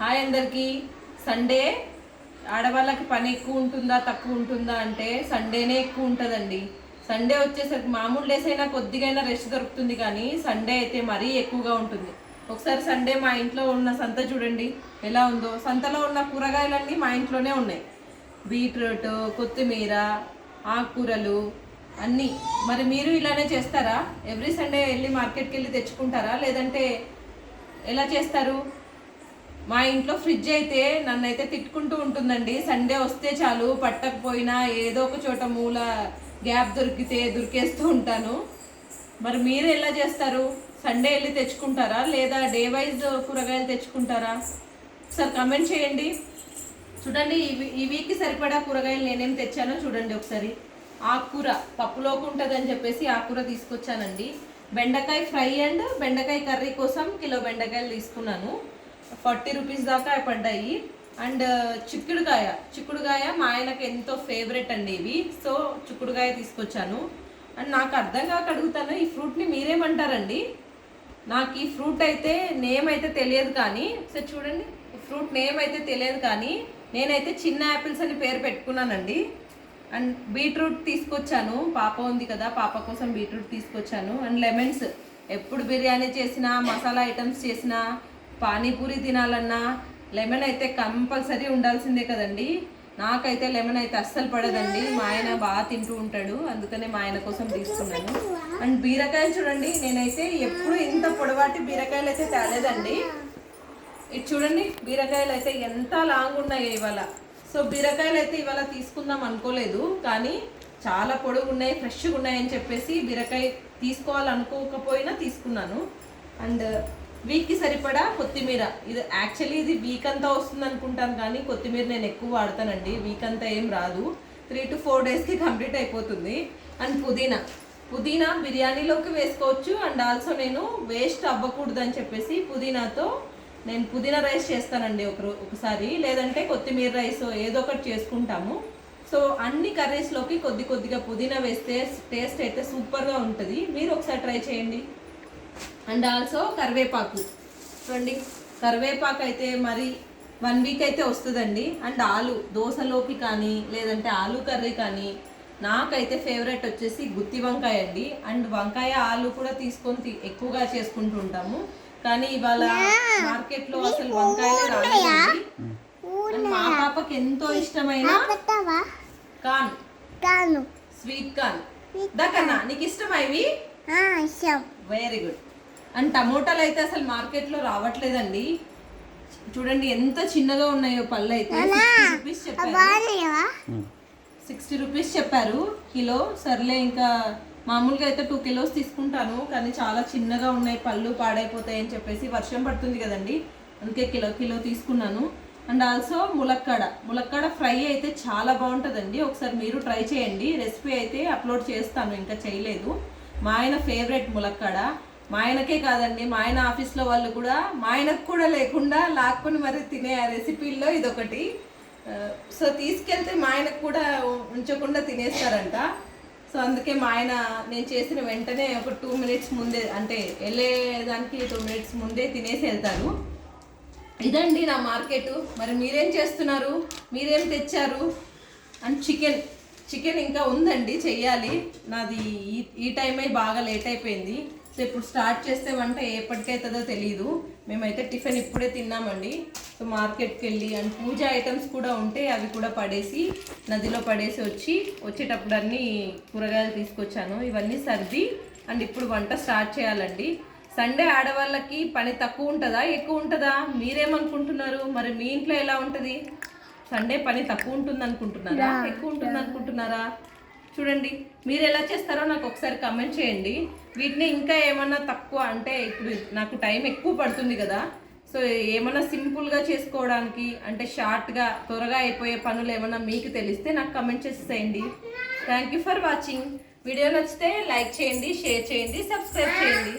Hi అందరికి. Sunday ఆడవాళ్ళకి పని ఎక్కువ ఉంటుందా తక్కువ ఉంటుందా అంటే సండేనే ఎక్కువ ఉంటుందండి. సండే వచ్చేసరికి మామూలు డేస్ అయినా కొద్దిగైనా రెస్ట్ దొరుకుతుంది కానీ సండే అయితే మరీ ఎక్కువగా ఉంటుంది. ఒకసారి సండే మా ఇంట్లో ఉన్న సంత చూడండి ఎలా ఉందో. సంతలో ఉన్న కూరగాయలన్నీ మా ఇంట్లోనే ఉన్నాయి. బీట్రూట్ కొత్తిమీర ఆకుకూరలు అన్నీ. మరి మీరు ఇలానే చేస్తారా? ఎవ్రీ సండే వెళ్ళి మార్కెట్కి వెళ్ళి తెచ్చుకుంటారా? లేదంటే ఎలా చేస్తారు? మా ఇంట్లో ఫ్రిడ్జ్ అయితే నన్ను అయితే తిట్టుకుంటూ ఉంటుందండి. సండే వస్తే చాలు పట్టకపోయినా ఏదో ఒక చోట మూల గ్యాప్ దొరికితే దొరికేస్తూ ఉంటాను. మరి మీరు ఎలా చేస్తారు? సండే వెళ్ళి తెచ్చుకుంటారా? లేదా డే వైజ్ కూరగాయలు తెచ్చుకుంటారా? ఒకసారి కమెంట్ చేయండి. చూడండి ఈ ఈ వీక్కి సరిపడా కూరగాయలు నేనేం తెచ్చానో చూడండి ఒకసారి. ఆకుకూర పప్పులోకి ఉంటుందని చెప్పేసి ఆకుకూర తీసుకొచ్చానండి. బెండకాయ ఫ్రై అండ్ బెండకాయ కర్రీ కోసం కిలో బెండకాయలు తీసుకున్నాను. ఫార్టీ రూపీస్ దాకా పడ్డాయి. అండ్ చిక్కుడుకాయ. చిక్కుడుకాయ మా ఆయనకు ఎంతో ఫేవరెట్ అండి ఇవి. సో చిక్కుడుకాయ తీసుకొచ్చాను. అండ్ నాకు అర్థం కాక అడుగుతాను ఈ ఫ్రూట్ని మీరేమంటారండి? నాకు ఈ ఫ్రూట్ అయితే నేమ్ అయితే తెలియదు కానీ సో చూడండి ఫ్రూట్ నేమ్ అయితే తెలియదు కానీ నేనైతే చిన్న యాపిల్స్ అని పేరు పెట్టుకున్నానండి. అండ్ బీట్రూట్ తీసుకొచ్చాను. పాప ఉంది కదా పాప కోసం బీట్రూట్ తీసుకొచ్చాను. And lemons. ఎప్పుడు బిర్యానీ చేసినా మసాలా ఐటమ్స్ చేసినా పానీపూరి తినాలన్నా లెమన్ అయితే కంపల్సరీ ఉండాల్సిందే కదండి. నాకైతే లెమన్ అయితే అస్సలు పడదండి. మా ఆయన బాగా తింటూ ఉంటాడు. అందుకనే మా ఆయన కోసం తీసుకున్నాను. అండ్ బీరకాయలు చూడండి. నేనైతే ఎప్పుడు ఇంత పొడవాటి బీరకాయలు అయితే తేలేదండి. ఇది చూడండి. బీరకాయలు అయితే ఎంత లాంగ్ ఉన్నాయి ఇవాళ. సో బీరకాయలు అయితే ఇవాళ తీసుకుందాం అనుకోలేదు. కానీ చాలా పొడుగు ఉన్నాయి ఫ్రెష్గా ఉన్నాయని చెప్పేసి బీరకాయ తీసుకోవాలనుకోకపోయినా తీసుకున్నాను. అండ్ వీక్కి సరిపడా కొత్తిమీర. ఇది యాక్చువల్లీ ఇది వీక్ అంతా వస్తుంది అనుకుంటాను కానీ కొత్తిమీర నేను ఎక్కువ వాడతానండి. వీక్ అంతా ఏం రాదు. త్రీ టు ఫోర్ డేస్కి కంప్లీట్ అయిపోతుంది. అండ్ పుదీనా. పుదీనా బిర్యానీలోకి వేసుకోవచ్చు. అండ్ ఆల్సో నేను వేస్ట్ అవ్వకూడదు అని చెప్పేసి పుదీనాతో నేను పుదీనా రైస్ చేస్తానండి ఒక ఒకసారి. లేదంటే కొత్తిమీర రైస్ ఏదో ఒకటి చేసుకుంటాము. సో అన్ని కర్రీస్లోకి కొద్ది కొద్దిగా పుదీనా వేస్తే టేస్ట్ అయితే సూపర్గా ఉంటుంది. మీరు ఒకసారి ట్రై చేయండి. అండ్ ఆల్సో కరివేపాకు. చూడండి కరివేపాకు అయితే మరి వన్ వీక్ అయితే వస్తుందండి. అండ్ ఆలు దోశలోకి కానీ లేదంటే ఆలు కర్రీ కానీ నాకైతే ఫేవరెట్ వచ్చేసి గుత్తి వంకాయ అండి. అండ్ వంకాయ ఆలు కూడా తీసుకొని ఎక్కువగా చేసుకుంటూ ఉంటాము కానీ ఇవాళ మార్కెట్లో అసలు వంకాయలే రాలేదండి. అండ్ మా పాపకి ఎంతో ఇష్టమైన కాన్ కాను స్వీట్ కార్న్. దక్కన్నా నీకు ఇష్టమా ఇవి? ఇష్టం. వెరీ గుడ్ అండ్ టమోటాలు అయితే అసలు మార్కెట్లో రావట్లేదండి. చూడండి ఎంత చిన్నగా ఉన్నాయో పళ్ళు అయితే రూపీస్ చెప్పారు. సిక్స్టీ రూపీస్ చెప్పారు. కిలో సర్లే ఇంకా మామూలుగా అయితే టూ కిలోస్ తీసుకుంటాను కానీ చాలా చిన్నగా ఉన్నాయి పళ్ళు పాడైపోతాయి అని చెప్పేసి వర్షం పడుతుంది కదండి. అందుకే కిలో కిలో తీసుకున్నాను. అండ్ ఆల్సో ములక్కాడ. ములక్కాడ ఫ్రై అయితే చాలా బాగుంటుందండి. ఒకసారి మీరు ట్రై చేయండి. రెసిపీ అయితే అప్లోడ్ చేస్తాను ఇంకా చేయలేదు. మా ఆయన ఫేవరెట్ ములక్కాడ. మా ఆయనకే కాదండి మా ఆయన ఆఫీస్లో వాళ్ళు కూడా మా ఆయనకు కూడా లేకుండా లాక్కొని మరి తినే ఆ రెసిపీల్లో ఇదొకటి. సో తీసుకెళ్తే మా ఆయనకు కూడా ఉంచకుండా తినేస్తారంట. సో అందుకే మా ఆయన నేను చేసిన వెంటనే ఒక టూ మినిట్స్ ముందే అంటే వెళ్ళేదానికి టూ మినిట్స్ ముందే తినేసి వెళ్తారు. ఇదండి నా మార్కెట్. మరి మీరేం చేస్తున్నారు? మీరేం తెచ్చారు? అండ్ చికెన్ చికెన్ ఇంకా ఉందండి చెయ్యాలి. నాది ఈ ఈ టైమే బాగా లేట్ అయిపోయింది. సో ఇప్పుడు స్టార్ట్ చేస్తే వంట ఎప్పటికైతుందో తెలియదు మేమైతే టిఫిన్ ఇప్పుడే తిన్నామండి. సో మార్కెట్కి వెళ్ళి అండ్ పూజ ఐటమ్స్ కూడా ఉంటే అవి కూడా పడేసి నదిలో పడేసి వచ్చి వచ్చేటప్పుడు అన్నీ కూరగాయలు తీసుకొచ్చాను. ఇవన్నీ సర్ది అండ్ ఇప్పుడు వంట స్టార్ట్ చేయాలండి. సండే ఆడవాళ్ళకి పని తక్కువ ఉంటుందా? ఎక్కువ ఉంటుందా? మీరేమనుకుంటున్నారు? మరి మీ ఇంట్లో ఎలా ఉంటుంది? సండే పని తక్కువ ఉంటుంది అనుకుంటున్నారా ఎక్కువ ఉంటుంది అనుకుంటున్నారా చూడండి మీరు ఎలా చేస్తారో నాకు ఒకసారి కమెంట్ చేయండి. వీటిని ఇంకా ఏమన్నా తక్కువ అంటే ఇప్పుడు నాకు టైం ఎక్కువ పడుతుంది కదా. సో ఏమన్నా సింపుల్గా చేసుకోవడానికి అంటే షార్ట్గా త్వరగా అయిపోయే పనులు ఏమన్నా మీకు తెలిస్తే నాకు కమెంట్ చేసేయండి. Thank you for watching video నచ్చితే లైక్ చేయండి షేర్ చేయండి సబ్స్క్రైబ్ చేయండి.